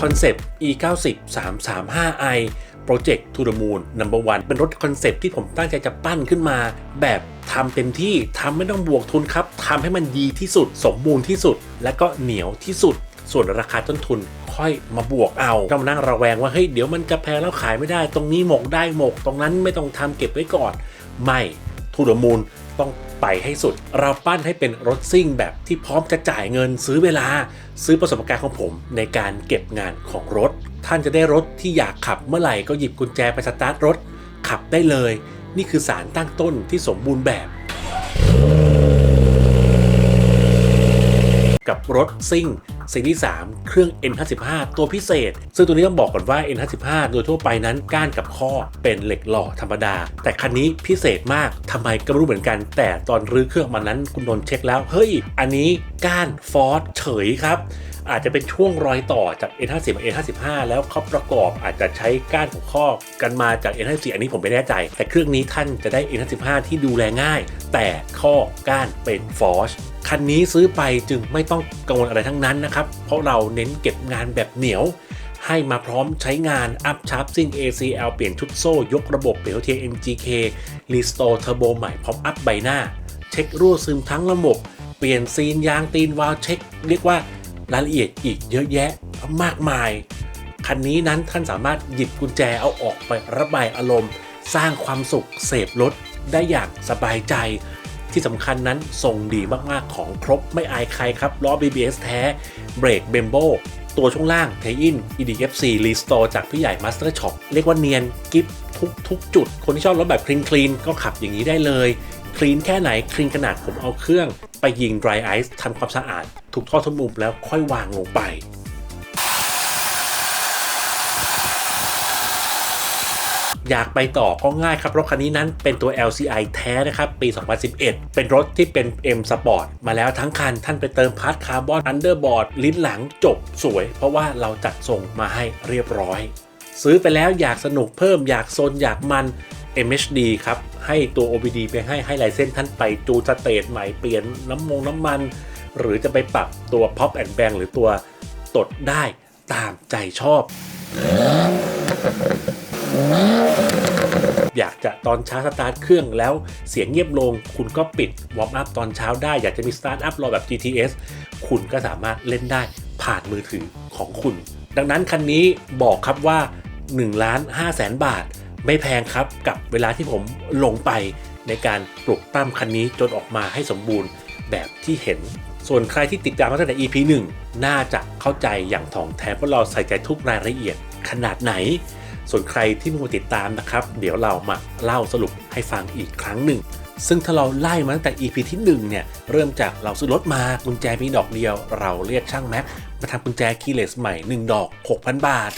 คอนเซปต์ e90 335i Project to the Moon Number One เป็นรถคอนเซปต์ที่ผมตั้งใจจะปั้นขึ้นมา แบบทำเต็มที่ทำไม่ต้องบวกทุนครับทำให้มันดีที่สุด สมบูรณ์ที่สุด และก็เหนียวที่สุด ส่วนราคาต้นทุนค่อยมาบวกเอาต้องมานั่งระแวงว่าเฮ้ยเดี๋ยวมันจะแพงแล้วขายไม่ได้ ตรงนี้หมกได้หมก ตรงนั้นไม่ต้องทำเก็บไว้ก่อน ไม่ทูดมูลต้อง ไปให้สุด เราปั้นให้เป็นรถซิ่งแบบที่พร้อมจะจ่ายเงินซื้อเวลา ซื้อประสบการณ์ของผมในการเก็บงานของรถ ท่านจะได้รถที่อยากขับเมื่อไหร่ก็หยิบกุญแจไปสตาร์ทรถ ขับได้เลย นี่คือสารตั้งต้นที่สมบูรณ์แบบ กับรถซิ่งซีรีส์3เครื่อง N55 ตัวพิเศษ ซึ่งตัวนี้ต้องบอกก่อนว่า N55 โดยทั่วไปนั้นก้านกับข้อเป็นเหล็กหล่อธรรมดา แต่คันนี้พิเศษมากทำไมก็ไม่รู้เหมือนกัน แต่ตอนรื้อเครื่องมานั้นคุณนนท์เช็คแล้ว เฮ้ย อันนี้ก้านฟอร์ดเฉยครับอาจจะเป็นช่วงรอยต่อจาก N50 กับ N55 แล้วเขาประกอบอาจจะใช้ก้านของข้อกันมาจาก N54 อันนี้ผมไม่แน่ใจ แต่เครื่องนี้ท่านจะได้ N55 ที่ดูแลง่าย แต่ข้อก้านเป็นฟอร์ชคันนี้ซื้อไปจึงไม่ต้องกังวลอะไรทั้งนั้นนะครับ เพราะเราเน้นเก็บงานแบบเหนียว ให้มาพร้อมใช้งานอัพชาร์ปซิ่ง ACL เปลี่ยนชุดโซ่ ยกระบบเปลี่ยนเทีย NGK รีสโตร์เทอร์โบใหม่พร้อมอัพใบหน้า เช็ครั่วซึมทั้งระบบ เปลี่ยนซีนยางตีนวาล์วเช็ค เรียกว่ารายละเอียดอีกเยอะแยะมากมาย คันนี้นั้นท่านสามารถหยิบกุญแจเอาออกไประบายอารมณ์ สร้างความสุขเสพรถได้อย่างสบายใจ ที่สำคัญนั้นส่งดีมากๆของครบไม่อายใครครับล้อ BBS แท้เบรกเบมโบตัวช่วงล่างเทอิน EDFC Restore จากพี่ใหญ่ Master Shop เรียกว่าเนียนกิฟทุกทุกจุด คนที่ชอบรถแบบคลีนคลีนก็ขับอย่างนี้ได้เลยคลีนแค่ไหนคลีนขนาดผมเอาเครื่อง ไปยิง dry ice ทำความสะอาด ถูกท่อทุกมุมแล้วค่อยวางลงไป อยากไปต่อก็ง่ายครับ รถคันนี้นั้นเป็นตัว LCI แท้นะครับ ปี 2011 เป็นรถที่เป็น M Sport มาแล้วทั้งคันท่านไปเติมพาร์ทคาร์บอนอันเดอร์บอร์ดลิ้นหลังจบสวย เพราะว่าเราจัดส่งมาให้เรียบร้อย ซื้อไปแล้วอยากสนุกเพิ่มอยากโซนอยากมัน MHD ครับ ให้ตัว OBD ไปให้ให้ลายเส้นท่านไปจูสเตทใหม่เปลี่ยนน้ำมงน้ำมัน หรือจะไปปรับตัว Pop and Bang หรือตัวตดได้ตามใจชอบ อยากจะตอนเช้าสตาร์ทเครื่องแล้วเสียงเงียบลง คุณก็ปิดวอร์มอัพตอนเช้าได้อยากจะมีสตาร์ทอัพรอแบบ GTS คุณก็สามารถเล่นได้ผ่านมือถือของคุณ ดังนั้นคันนี้บอกครับว่า1ล้าน5แสนบาท ไม่แพงครับกับเวลาที่ผมลงไปในการปลุกปั้มคันนี้จนออกมาให้สมบูรณ์แบบที่เห็น ส่วนใครที่ติดตามมาตั้งแต่ EP 1 น่าจะเข้าใจอย่างถ่องแท้เพราะเราใส่ใจทุกรายละเอียดขนาดไหน ส่วนใครที่ไมาติดตามนะครับ เดี๋ยวเรามาเล่าสรุปให้ฟังอีกครั้งหนึ่ง ซึ่งถ้าเราไล่มาตั้งแต่ EP ที่ 1 เนี่ย เริ่มจากเราซื้อรถมากุญแจมีดอกเดียว เราเรียกช่างแม็กมาทำกุญแจคีย์เลสใหม่ 1 ดอก 6,000 บาท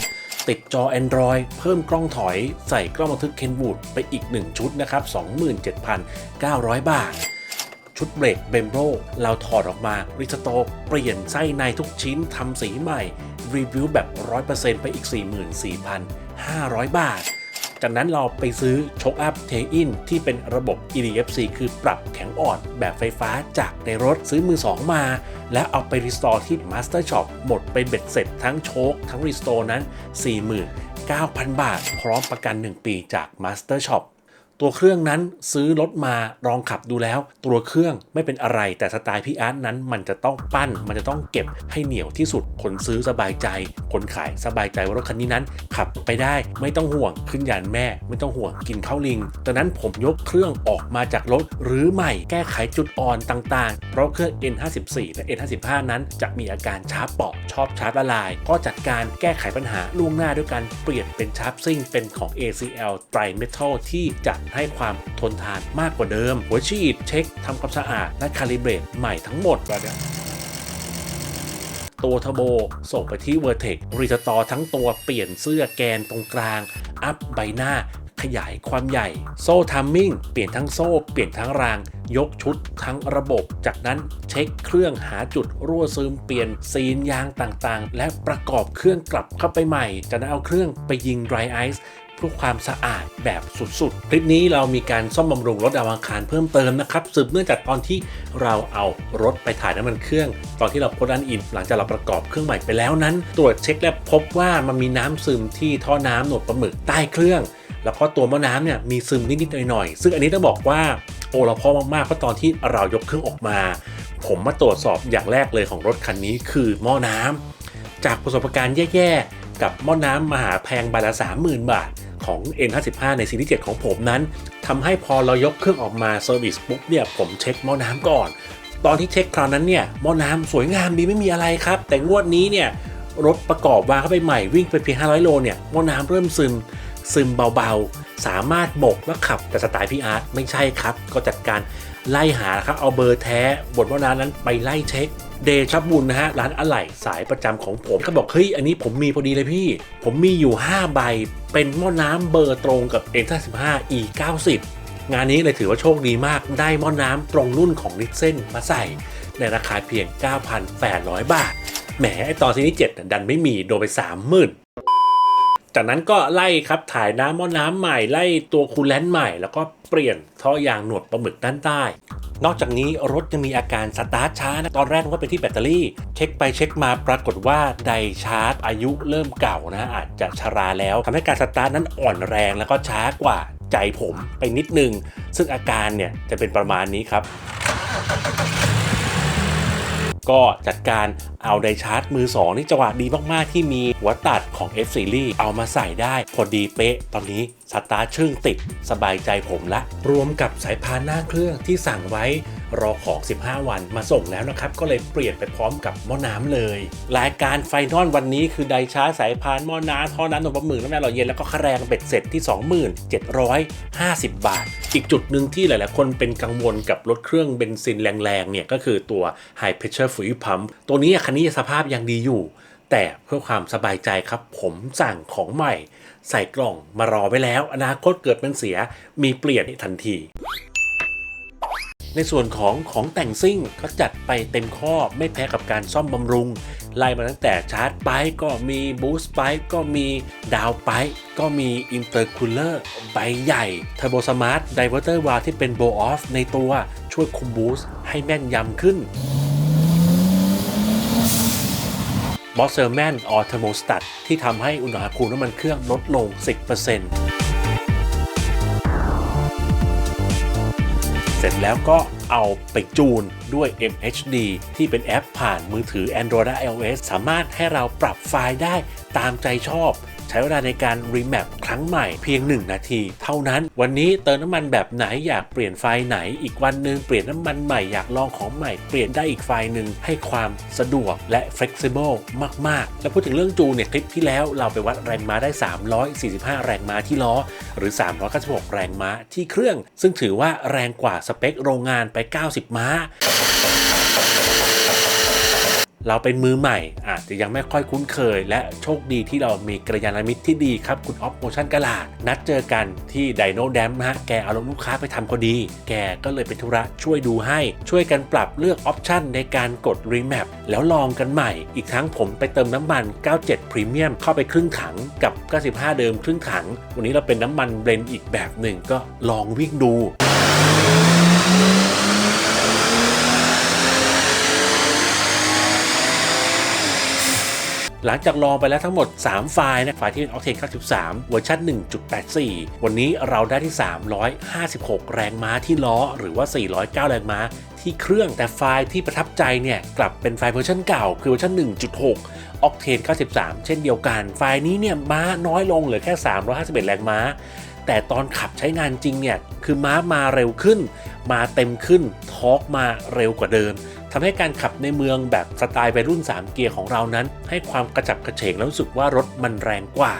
ติดจอ Android เพิ่มกล้องถอย ใส่กล้องบันทึกเคนวูดไปอีก 1 ชุดนะครับ 27,900 บาทชุดเบรกเบมโบเราถอดออกมารีสโตเปลี่ยนไส้ในทุกชิ้นทำสีใหม่ รีวิวแบบ 100%ไปอีก 500 บาท จากนั้นเราไปซื้อโชคอัพเทอินที่เป็นระบบ EDFC คือปรับแข็งอ่อนแบบไฟฟ้าจากในรถซื้อมือ2มา แล้วเอาไปรีสตอร์ที่ Master Shop หมดไปเบ็ดเสร็จทั้งโชคทั้งรีสตอร์นั้น 49,000 บาท พร้อมประกัน 1 ปีจาก Master Shop ตัวเครื่องนั้นซื้อรถมาลองขับดูแล้ว ตัวเครื่องไม่เป็นอะไรแต่สไตล์พี่อาร์ตนั้น มันจะต้องปั้น มันจะต้องเก็บให้เหนียวที่สุดคนซื้อสบายใจ คนขายสบายใจว่ารถคันนี้นั้น ขับไปได้ไม่ต้องห่วงขึ้นยานแม่ ไม่ต้องห่วงกินข้าวลิงดังนั้นผมยกเครื่องออกมาจากรถหรือใหม่แก้ไขจุดอ่อนต่างๆ เพราะเครื่อง N54 และ N55 นั้นจะมีอาการช้าเปาะชอบชาร์จละลาย ก็จัดการแก้ไขปัญหาล่วงหน้าด้วยการเปลี่ยนเป็นชาร์ปซิ่งเป็นของ ACL Tri Metal ที่จะให้ความทนทานมากกว่าเดิม หัวฉีดเช็คทำความสะอาดและคาลิเบรตใหม่ทั้งหมดแบบตัวเทอร์โบส่งไปที่ Vertex รีสตอร์ทั้งตัวเปลี่ยนเสื้อแกนตรงกลาง อัพใบหน้าขยายความใหญ่ โซ่ทัมมิ่ง เปลี่ยนทั้งโซ่ เปลี่ยนทั้งราง ยกชุดทั้งระบบ จากนั้นเช็คเครื่องหาจุดรั่วซึม เปลี่ยนซีนยางต่างๆ และประกอบเครื่องกลับเข้าไปใหม่ จากนั้นเอาเครื่องไปยิง dry ice เพื่อความสะอาดแบบสุดๆ คลิปนี้เรามีการซ่อมบำรุงรถดาวอังคารเพิ่มเติมนะครับสืบเนื่องจากตอนที่เราเอารถไปถ่ายน้ำมันเครื่อง ตอนที่เราโพสต์อันอิน หลังจากเราประกอบเครื่องใหม่ไปแล้วนั้น ตรวจเช็คและพบว่ามันมีน้ำซึมที่ท่อน้ำหนวดปลาหมึกใต้เครื่อง แล้วก็ตัวหม้อน้ำเนี่ยมีซึมนิดๆหน่อยๆซึ่งอันนี้ต้องบอกว่าโอเราพอมากๆเพราะตอนที่เรายกเครื่องออกมา ผมมาตรวจสอบอย่างแรกเลยของรถคันนี้คือหม้อน้ำจากประสบการณ์แย่ๆกับหม้อน้ำมหาแพงใบละ30,000บาท ของ N55 ในซีรีส์7ของผมนั้นทำให้พอเรายกเครื่องออกมาเซอร์วิสปุ๊บเนี่ยผมเช็คหม้อน้ำก่อน ตอนที่เช็คคราวนั้นเนี่ยหม้อน้ำสวยงามดีไม่มีอะไรครับ แต่งวดนี้เนี่ยรถประกอบวางเข้าไปใหม่วิ่งไปเพียง 500 โลเนี่ยหม้อน้ำเริ่มซึมซึมเบาๆ สามารถบกและขับแต่สไตล์พีอาร์ตไม่ใช่ครับ ก็จัดการไล่หาครับเอาเบอร์แท้บนหม้อน้ำนั้นไปไล่เช็ค เดชบุญนะฮะร้านอะไหล่สายประจำของผมก็บอกเฮ้ยอันนี้ผมมีพอดีเลยพี่ ผมมีอยู่ 5 ใบ เป็นหม้อน้ำเบอร์ตรงกับ N55 E 90 งานนี้เลยถือว่าโชคดีมากได้หม้อน้ำตรงรุ่นของลิเซนมาใส่ ในราคาเพียง 9,800 บาทแหมไอตอนซีรีส์7ดันไม่มีโดนไป30,000จากนั้นก็ไล่ครับถ่ายน้ำหม้อน้ำใหม่ไล่ตัวคูลแลนต์ใหม่แล้วก็ เปลี่ยนท่อยางหนวดปลาหมึกด้านใต้ นอกจากนี้รถยังมีอาการสตาร์ทช้านะตอนแรกว่าเป็นที่แบตเตอรี่ เช็คไปเช็คมาปรากฏว่าไดชาร์จ อายุเริ่มเก่านะอาจจะชราแล้วทำให้การสตาร์ทนั้นอ่อนแรงแล้วก็ช้ากว่าใจผมไปนิดนึง ซึ่งอาการเนี่ยจะเป็นประมาณนี้ครับก็จัดการเอาไดชาร์จมือ 2 นี่จังหวะดีมาก ๆ ที่มีหัวตัดของ F Series เอามาใส่ได้ พอดีเป๊ะ ตอนนี้สตาร์ทชึ่งติดสบายใจผมละ รวมกับสายพานหน้าเครื่องที่สั่งไว้รอของ 15 วันมาส่งแล้วนะครับ ก็เลยเปลี่ยนไปพร้อมกับหม้อน้ำเลย รายการไฟนอลวันนี้คือไดชาร์สายพานหม้อน้ำท่อน้ำนมปลาหมึกน้ำแร่หล่อเย็นแล้วก็ค่าแรงเบ็ดเสร็จที่ 2750 บาท อีกจุดหนึ่งที่หลาย ๆ คนเป็นกังวลกับรถเครื่องเบนซินแรงๆเนี่ยก็คือตัว High Pressure Fuel Pump ตัวนี้คันนี้สภาพยังดีอยู่ แต่เพื่อความสบายใจครับผมสั่งของใหม่ ใส่กล่องมารอไว้แล้ว อนาคตเกิดมันเสียมีเปลี่ยนทันที ในส่วนของของแต่งซิ่งก็จัดไปเต็มข้อไม่แพ้กับการซ่อมบำรุง ไล่มาตั้งแต่ชาร์จไปก็มีบูสต์ไปก็มีดาวไปก็มีอินเตอร์คูลเลอร์ใบใหญ่เทอร์โบสมาร์ทไดเวอร์เตอร์วาที่เป็นโบออฟในตัวช่วยคุมบูสต์ให้แม่นยำขึ้น บอสเซอร์แมนออเทอร์โมสตัตที่ทำให้อุณหภูมิน้ำมันเครื่องลดลง 10%เสร็จแล้วก็เอาไปจูนด้วย MHD ที่เป็นแอปผ่านมือถือ Android และ iOS สามารถให้เราปรับไฟล์ได้ตามใจชอบ ช้เวลาในการรีแมปครั้งใหม่เพียง 1 นาที เท่านั้น วันนี้เติมน้ำมันแบบไหนอยากเปลี่ยนไฟไหน อีกวันหนึ่งเปลี่ยนน้ำมันใหม่อยากลองของใหม่เปลี่ยนได้อีกไฟหนึ่งให้ความสะดวกและ flexible มาก ๆ แล้วพูดถึงเรื่องจูเนี่ยคลิปที่แล้วเราไปวัดแรงม้าได้ 345 แรงม้าที่ล้อ หรือ 396 แรงม้าที่เครื่อง ซึ่งถือว่าแรงกว่าสเปคโรงงานไป 90 ม้า เราเป็นมือใหม่ อาจจะยังไม่ค่อยคุ้นเคย และโชคดีที่เรามีกระยาณมิตรที่ดีครับ คุณออฟโมชั่นกลาด นัดเจอกันที่ไดโนแดมนะฮะ แกเอาลูกค้าไปทำพอดี แกก็เลยเป็นธุระช่วยดูให้ ช่วยกันปรับเลือกออปชันในการกดรีแมปแล้วลองกันใหม่ อีกทั้งผมไปเติมน้ำมัน 97 พรีเมียมเข้าไปครึ่งถังกับ 95 เดิมครึ่งถัง วันนี้เราเป็นน้ำมันเบรนด์อีกแบบหนึ่งก็ลองวิ่งดู หลังจากลองไปแล้วทั้งหมด 3 ไฟล์นะไฟล์ที่เป็น Octane 93 เวอร์ชัน1.84 วันนี้เราได้ที่ 356 แรงม้าที่ล้อหรือว่า 409 แรงม้าที่เครื่องแต่ไฟล์ที่ประทับใจเนี่ยกลับเป็นไฟล์เวอร์ชันเก่า คือเวอร์ชัน1.6 Octane 93 เช่นเดียวกัน ไฟล์นี้เนี่ยม้าน้อยลงเหลือแค่ 351 แรงม้า แต่ตอนขับใช้งานจริงเนี่ยคือม้ามาเร็วขึ้น มาเต็มขึ้นทอร์กมาเร็วกว่าเดิม ทำให้การขับในเมืองแบบสไตล์วัยรุ่น 3 เกียร์ของเรานั้น ให้ความกระจับกระเฉงแล้วรู้สึกว่ารถมันแรงกว่า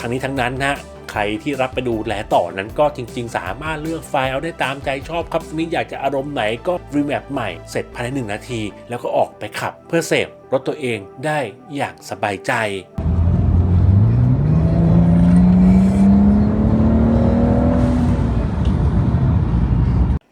ทั้งนี้ทั้งนั้นนะใครที่รับไปดูแลต่อนั้นก็จริง ๆ สามารถเลือกไฟล์เอาได้ตามใจชอบครับนี่อยากจะอารมณ์ไหนก็รีแมปใหม่เสร็จภายใน 1 นาที แล้วก็ออกไปขับเพื่อเสพรถตัวเองได้อย่างสบายใจ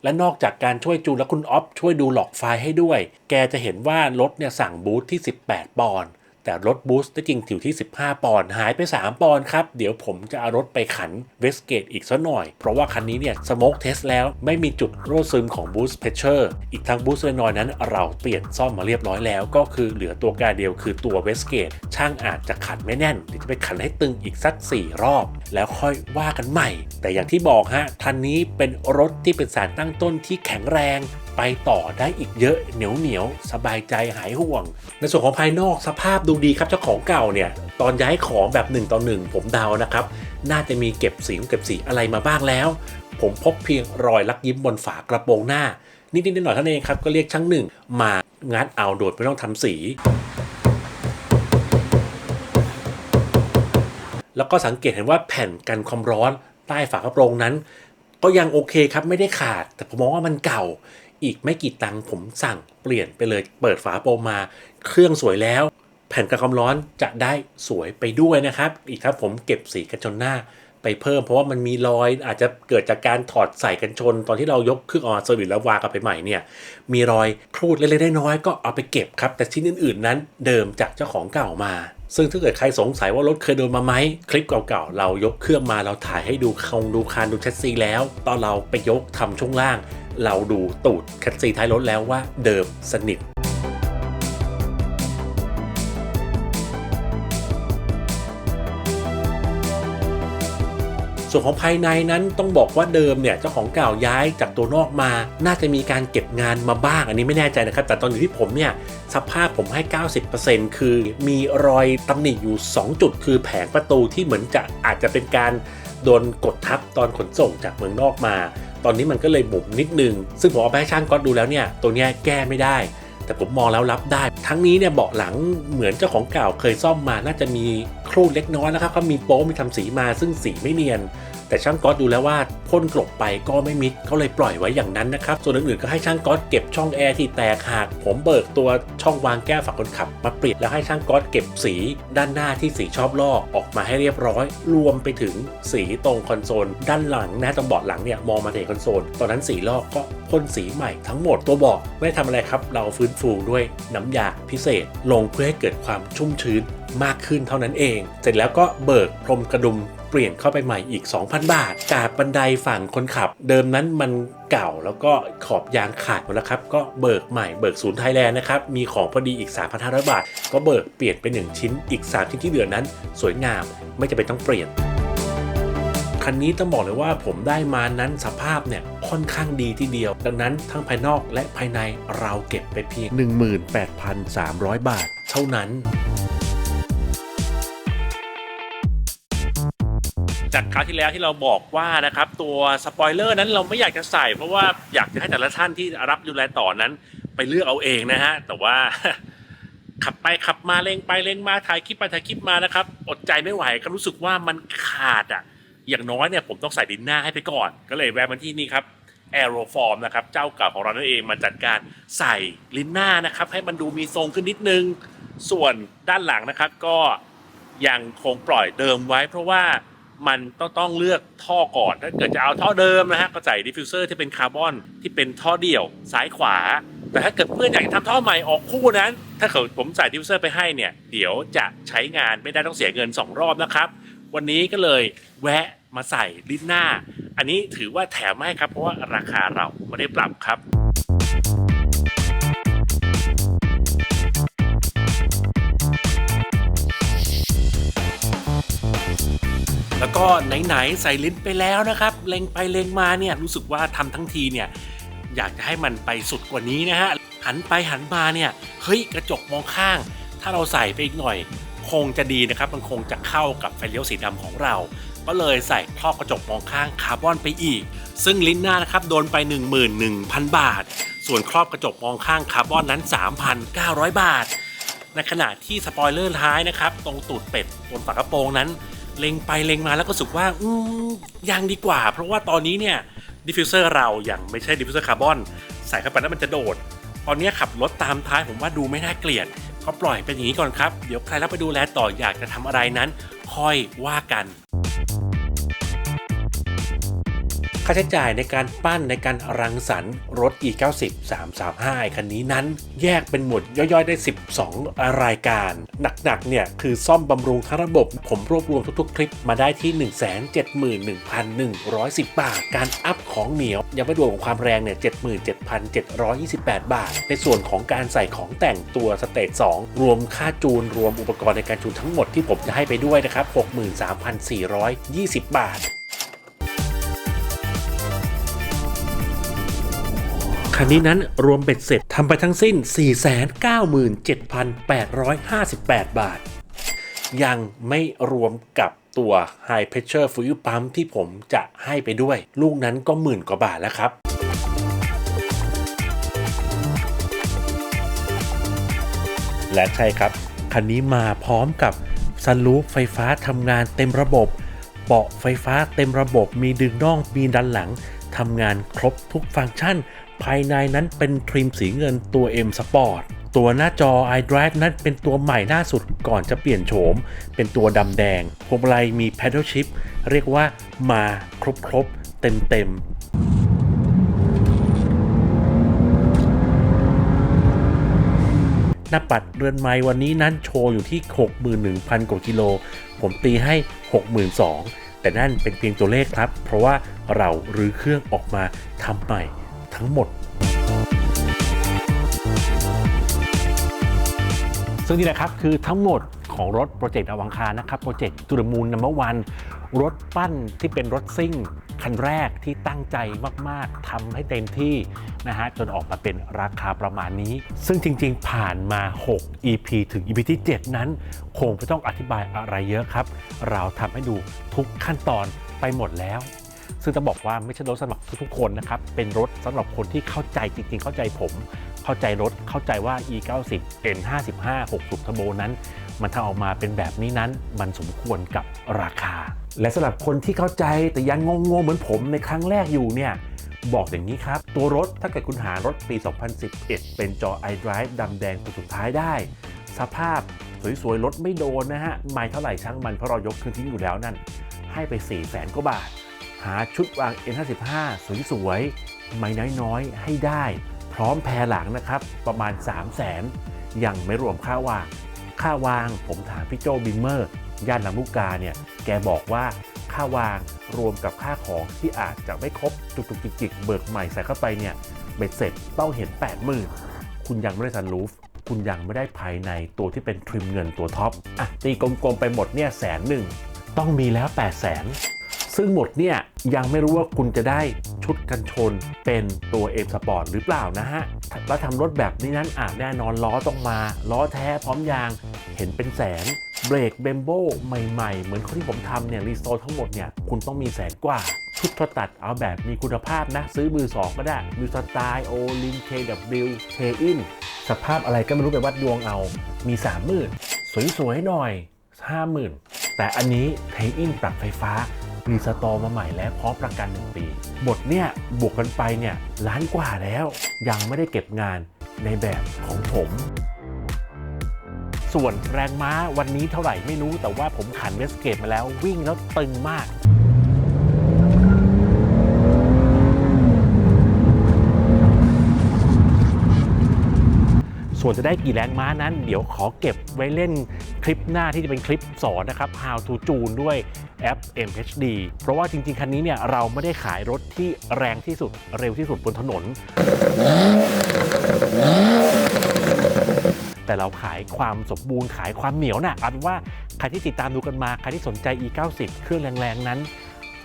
และนอกจากการช่วยจูนแล้วคุณออฟช่วยดูหลอกไฟล์ให้ด้วย แกจะเห็นว่ารถเนี่ยสั่งบูธที่ 18 ปอนด์ แต่รถบูสต์ได้จริงอยู่ที่ 15 ปอนด์หายไป 3 ปอนด์ครับ เดี๋ยวผมจะเอารถไปขันเวสเกตอีกสักหน่อย เพราะว่าคันนี้เนี่ยสโมกเทสแล้วไม่มีจุดรั่วซึมของบูสต์เพชเชอร์อีกทั้งบูสต์เลน้อยนั้นเราเปลี่ยนซ่อมมาเรียบร้อยแล้ว ก็คือเหลือตัวกาเดียวคือตัวเวสเกตช่างอาจจะขันไม่แน่นเดี๋ยวจะไปขันให้ตึงอีกสัก 4 รอบ แล้วค่อยว่ากันใหม่ แต่อย่างที่บอกฮะทันนี้เป็นรถที่เป็นสารตั้งต้นที่แข็งแรง ไปต่อได้อีกเยอะเหนียวเหนียวสบายใจหายห่วง ในส่วนของภายนอกสภาพดูดีครับเจ้าของเก่าเนี่ยตอนย้ายของแบบ1ต่อ1ผมเดานะครับ น่าจะมีเก็บสีเก็บสีอะไรมาบ้างแล้ว ผมพบเพียงรอยลักยิ้มบนฝากระโปรงหน้า นิดๆหน่อยๆเท่านั้นเองครับก็เรียกช่างหนึ่งมางัดเอาโดยไม่ต้องทำสีแล้วก็สังเกตเห็นว่าแผ่นกันความร้อนใต้ฝากระโปรงนั้น ก็ยังโอเคครับไม่ได้ขาด แต่ผมมองว่ามันเก่า อีกไม่กี่ตังค์ผมสั่งเปลี่ยนไปเลย เปิดฝาโปรมา เครื่องสวยแล้ว แผ่นกันความร้อนจะได้สวยไปด้วยนะครับ อีกครับผมเก็บสีกันจนหน้า ไปเพิ่ม เพราะว่ามันมีรอยอาจจะเกิดจากการถอดใส่กันชน ตอนที่เรายกเครื่องออนเซอร์วิสแล้ววางกันไปใหม่เนี่ยมีรอยครูดเล็กๆน้อยๆก็เอาไปเก็บครับ แต่ชิ้นอื่นๆนั้นเดิมจากเจ้าของเก่ามา ซึ่งถ้าเกิดใครสงสัยว่ารถเคยโดนมาไหมคลิปเก่าๆเรายกเครื่องมาเราถ่ายให้ดูคงดูคานดูแชสซีแล้ว ตอนเราไปยกทำช่วงล่าง เราดูตูดแคสซีท้ายรถแล้วว่าเดิมสนิท ส่วนของภายในนั้นต้องบอกว่าเดิมเนี่ยเจ้าของเก่าย้ายจากตัวนอกมา น่าจะมีการเก็บงานมาบ้าง อันนี้ไม่แน่ใจนะครับ แต่ตอนอยู่ที่ผมเนี่ยสภาพผมให้ 90%คือมีรอยตำหนิอยู่ 2 จุด คือแผงประตูที่เหมือนจะอาจจะเป็นการโดนกดทับตอนขนส่งจากเมืองนอกมา ตอนนี้มันก็เลยบุ๋มนิดนึง ซึ่งผมเอาไปให้ช่างก็ดูแล้วเนี่ย ตัวเนี้ยแก้ไม่ได้ แต่ผมมองแล้วรับได้ ทั้งนี้เนี่ยเบาะหลังเหมือนเจ้าของเก่าเคยซ่อมมาน่าจะมี ครูดเล็กน้อยนะครับเขามีโป๊มีทำสีมาซึ่งสีไม่เนียน แต่ช่างก๊อตดูแล้วว่าพ่นกลบไปก็ไม่มิดเขาเลยปล่อยไว้อย่างนั้นนะครับ ส่วนอื่นๆก็ให้ช่างก๊อตเก็บช่องแอร์ที่แตกหักผมเบิกตัวช่องวางแก้วฝั่งคนขับ มาเปลี่ยนแล้วให้ช่างก๊อตเก็บสีด้านหน้าที่สีชอบลอกออกมาให้เรียบร้อย รวมไปถึงสีตรงคอนโซลด้านหลังนะตรงเบาะหลังเนี่ยมองมาเห็นคอนโซลตอนนั้นสีลอกก็พ่นสีใหม่ทั้งหมดตัวเบาะไม่ได้ทำอะไรครับ เราฟื้นฟูด้วยน้ำยาพิเศษ ลงเพื่อให้เกิดความชุ่มชื้นมากขึ้นเท่านั้นเอง เสร็จแล้วก็เบิกพรมกระดุม ปลี่ยนเข้าไปใหม่อีก 2,000 บาท จากบันไดฝั่งคนขับ เดิมนั้นมันเก่าแล้วก็ขอบยางขาดหมดแล้วครับ ก็เบิกใหม่เบิกศูนย์ไทยแลนด์นะครับ มีของพอดีอีก 3,500 บาท ก็เบิกเปลี่ยนไป1ชิ้นอีก 3 ชิ้นที่เหลือนั้น สวยงามไม่จะเป็นต้องเปลี่ยนคันนี้ต้องบอกเลยว่าผมได้มานั้นสภาพเนี่ยค่อนข้างดีทีเดียว ดังนั้นทั้งภายนอกและภายในเราเก็บไปเพียง 18,300 บาท เท่านั้น จากคราวที่แล้วที่เราบอกว่านะครับตัวสปอยเลอร์นั้นเราไม่อยากจะใส่ เพราะว่าอยากจะให้แต่ละท่านที่รับดูแลต่อนั้น ไปเลือกเอาเองนะฮะแต่ว่าขับไปขับมาเล็งไปเล็งมาถ่ายคลิปไปถ่ายคลิปมานะครับอดใจไม่ไหวก็รู้สึกว่ามันขาดอะอย่างน้อยเนี่ยผมต้องใส่ดินหน้าให้ไปก่อน ก็เลยแวะมาที่นี่ครับแอโรฟอร์มนะครับเจ้าเก่าของเรานั่นเองมาจัดการใส่ลิ้นหน้านะครับ ให้มันดูมีทรงขึ้นนิดนึง ส่วนด้านหลังนะครับก็ยังคงปล่อยเดิมไว้เพราะว่า มันต้องต้องเลือกท่อก่อน ถ้าเกิดจะเอาท่อเดิมนะฮะก็ใส่ดิฟฟิวเซอร์ที่เป็นคาร์บอนที่เป็นท่อเดี่ยวซ้ายขวา แต่ถ้าเกิดเพื่อนอยากจะทำท่อใหม่ออกคู่นั้น ถ้าเกิดผมใส่ดิฟฟิวเซอร์ไปให้เนี่ย เดี๋ยวจะใช้งานไม่ได้ต้องเสียเงิน 2 รอบนะครับ วันนี้ก็เลยแวะมาใส่ลิ้นหน้า อันนี้ถือว่าแถมให้ครับเพราะว่าราคาเราไม่ได้ปรับครับ แล้วก็ไหนๆใส่ลิ้นไปแล้วนะครับ เล็งไปเล็งมาเนี่ยรู้สึกว่าทำทั้งทีเนี่ยอยากจะให้มันไปสุดกว่านี้นะฮะหันไปหันมาเนี่ยเฮ้ยกระจกมองข้าง ถ้าเราใส่ไปอีกหน่อย คงจะดีนะครับ มันคงจะเข้ากับไฟเลี้ยวสีดำของเรา ก็เลยใส่ท่อบกระจกมองข้างคาร์บอนไปอีก ซึ่งลิ้นหน้านะครับโดนไป 11,000 บาท ส่วนครอบกระจกมองข้างคาร์บอนนั้น 3,900 บาท ในขณะที่สปอยเลอร์ท้ายนะครับตรงตูดเป็ดบนฝากระโปรงนั้น เล็งไปเล็งมาแล้วก็รู้สึกว่าอืมยังดีกว่า เพราะว่าตอนนี้เนี่ยดิฟฟิวเซอร์เราอย่างไม่ใช่ดิฟฟิวเซอร์คาร์บอนใส่เข้าไปแล้วมันจะโดด ตอนนี้ขับรถตามท้ายผมว่าดูไม่น่าเกลียดก็ปล่อยเป็นอย่างนี้ก่อนครับ เดี๋ยวใครรับไปดูแลต่ออยากจะทำอะไรนั้น ค่อยว่ากัน ค่าใช้จ่ายในการปั้นในการรังสรรค์รถ e90 335 คันนี้นั้น แยกเป็นหมวดย่อยๆ ได้ 12 รายการ หนักๆ เนี่ย คือซ่อมบำรุงทั้งระบบ ผมรวบรวมทุกๆ คลิปมาได้ที่ 171,110 บาท การอัพของเหนียว ยังไม่รวมของความแรงเนี่ย 77,728 บาท ในส่วนของการใส่ของแต่งตัวสเตจ2 รวมค่าจูนรวมอุปกรณ์ในการจูนทั้งหมดที่ผมจะให้ไปด้วยนะครับ 63,420 บาท คันนี้นั้นรวมเบ็ดเสร็จทำไปทั้งสิ้น 497,858 บาท ยังไม่รวมกับตัว High Pressure Fuel Pump ที่ผมจะให้ไปด้วย ลูกนั้นก็หมื่นกว่าบาทแล้วครับและใช่ครับ คันนี้มาพร้อมกับซันรูฟไฟฟ้าทำงานเต็มระบบ เบาะไฟฟ้าเต็มระบบ มีดึงน่อง มีดันหลังทำงานครบทุกฟังก์ชัน ภายในนั้นเป็นทริมสีเงินตัว M Sport ตัวหน้าจอ iDrive นั้นเป็นตัวใหม่ล่าสุดก่อนจะเปลี่ยนโฉม เป็นตัวดำแดงพวงมาลัยมี Paddle Shift เรียกว่ามาครบครบเต็มเต็มๆหน้าปัดเรือนไม้วันนี้นั้นโชว์อยู่ที่ 61,000 กว่ากิโล ผมตีให้ 62,000 แต่นั่นเป็นเพียงตัวเลขครับ เพราะว่าเรารื้อเครื่องออกมาทำใหม่ ทั้งหมด ซึ่งนี่แหละครับคือทั้งหมดของรถโปรเจกต์อวังคารนะครับโปรเจกต์ตุรมูลนัมเบอร์วัน รถปั้นที่เป็นรถซิ่ง คันแรกที่ตั้งใจมาก ๆทำให้เต็มที่นะฮะจนออกมาเป็นราคาประมาณนี้ ซึ่งจริง ๆ ผ่านมา 6 EP ถึง EP ที่ 7 นั้น คงไม่ต้องอธิบายอะไรเยอะครับ เราทำให้ดูทุกขั้นตอนไปหมดแล้ว ซึ่งจะบอกว่าไม่ใช่รถสำหรับทุกๆคนนะครับ เป็นรถสำหรับคนที่เข้าใจจริง ๆ เข้าใจผม เข้าใจรถเข้าใจว่า e90 n55 6สูบเทอร์โบนั้น มันทำออกมาเป็นแบบนี้นั้น มันสมควรกับราคา และสำหรับคนที่เข้าใจแต่ยังงงๆเหมือนผมในครั้งแรกอยู่เนี่ยบอกอย่างนี้ครับ ตัวรถถ้าเกิดคุณหารถปี 2011 เป็นจอ iDrive ดำแดงตัวสุดท้ายได้ สภาพสวยๆรถไม่โดนนะฮะไม่เท่าไหร่ช่างมันเพราะเรายกคืนทิ้งอยู่แล้วนั่น ให้ไป 4 0 0แสนกว่าบาท หาชุดวาง N55 สวยๆ ไม่น้อยๆ ให้ได้ พร้อมแพรหลังนะครับ ประมาณ 3 0 0แสนยังไม่รวมค่าวาง ค่าวางผมถามพี่โจบิมเมอร์ ย่านลำลูกกาเนี่ย แกบอกว่าค่าวางรวมกับค่าของที่อาจจะไม่ครบจุกๆจิกๆ เบิกใหม่ใส่เข้าไปเนี่ยเบ็ดเสร็จต้องเห็น 80,000คุณยังไม่ได้ซันรูฟคุณยังไม่ได้ภายในตัวที่เป็นทริมเงินตัวท็อปอะตีกลมๆไปหมดเนี่ยแสนหนึ่งต้องมีแล้ว 8 0 0แสน ซึ่งหมดเนี่ยยังไม่รู้ว่าคุณจะได้ชุดกันชนเป็นตัว M Sport หรือเปล่านะฮะแล้วทำรถแบบนี้นั้นอะแน่นอนล้อต้องมา ล้อแท้พร้อมยางเห็นเป็นแสนเบรกเบมโบใหม่ๆ เหมือนที่ผมทำเนี่ยรีโซทั้งหมดเนี่ยคุณต้องมีแสนกว่าชุดทตัดเอาแบบมีคุณภาพนะ ซื้อมือสองก็ได้มือสไตล์โอลินเคดับบิลเทอินสภาพอะไรก็ไม่รู้ไปวัดดวงเอา มี30,000สวยๆหน่อย50,000แต่อันนี้เทอินปรับไฟฟ้า รีสตอร์มาใหม่และพร้อมประกัน 1 ปี บทเนี่ยบวกกันไปเนี่ยล้านกว่าแล้ว ยังไม่ได้เก็บงานในแบบของผม ส่วนแรงม้าวันนี้เท่าไหร่ไม่รู้แต่ว่าผมขันเวสเกตมาแล้ววิ่งแล้วตึงมาก ส่วนจะได้กี่แรงม้านั้น เดี๋ยวขอเก็บไว้เล่นคลิปหน้าที่จะเป็นคลิปสอนนะครับ how to จูนด้วยแอป MHD เพราะว่าจริง ๆ คันนี้เนี่ยเราไม่ได้ขายรถที่แรงที่สุดเร็วที่สุดบนถนน แต่เราขายความสมบูรณ์ขายความเหนียวนะ่ะเอาเป็นว่าใครที่ติดตามดูกันมา ใครที่สนใจ e90 เครื่องแรง ๆ นั้น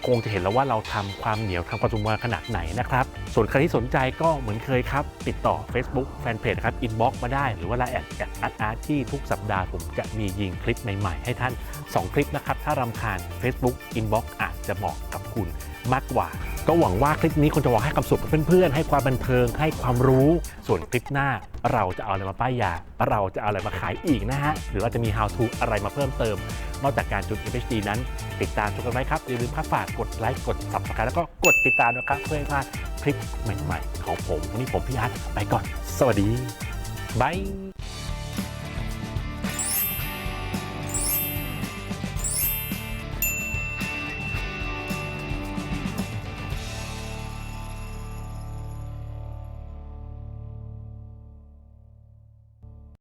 คงจะเห็นแล้วว่าเราทำความเหนียวทำความสมาขนาดไหนนะครับ ส่วนใครที่สนใจก็เหมือนเคยครับ ติดต่อ Facebook Fanpage นะครับ inbox มาได้ หรือว่าไลน์แอดแอดอาร์ตที่ทุกสัปดาห์ผมจะมียิงคลิปใหม่ๆ ให้ท่าน 2 คลิปนะครับ ถ้ารำคาญ Facebook inbox อาจจะเหมาะกับคุณมากกว่าก็หวังว่าคลิปนี้คุณจะหวังให้ความสุขกับเพื่อนๆ ให้ความบันเทิง ให้ความรู้ ส่วนคลิปหน้าเราจะเอาอะไรมาป้ายยา เราจะเอาอะไรมาขายอีกนะฮะ หรือเราจะมี how to อะไรมาเพิ่มเติม นอกจากการจุด FHD นั้น ติดตามชมกันไว้ครับ อย่าลืมฝากกดไลค์ กด subscribe แล้วก็กดติดตามนะครับ เพื่อไม่พลาดคลิปใหม่ๆ ของผม วันนี้ผมพี่อาร์ตไปก่อน สวัสดีบาย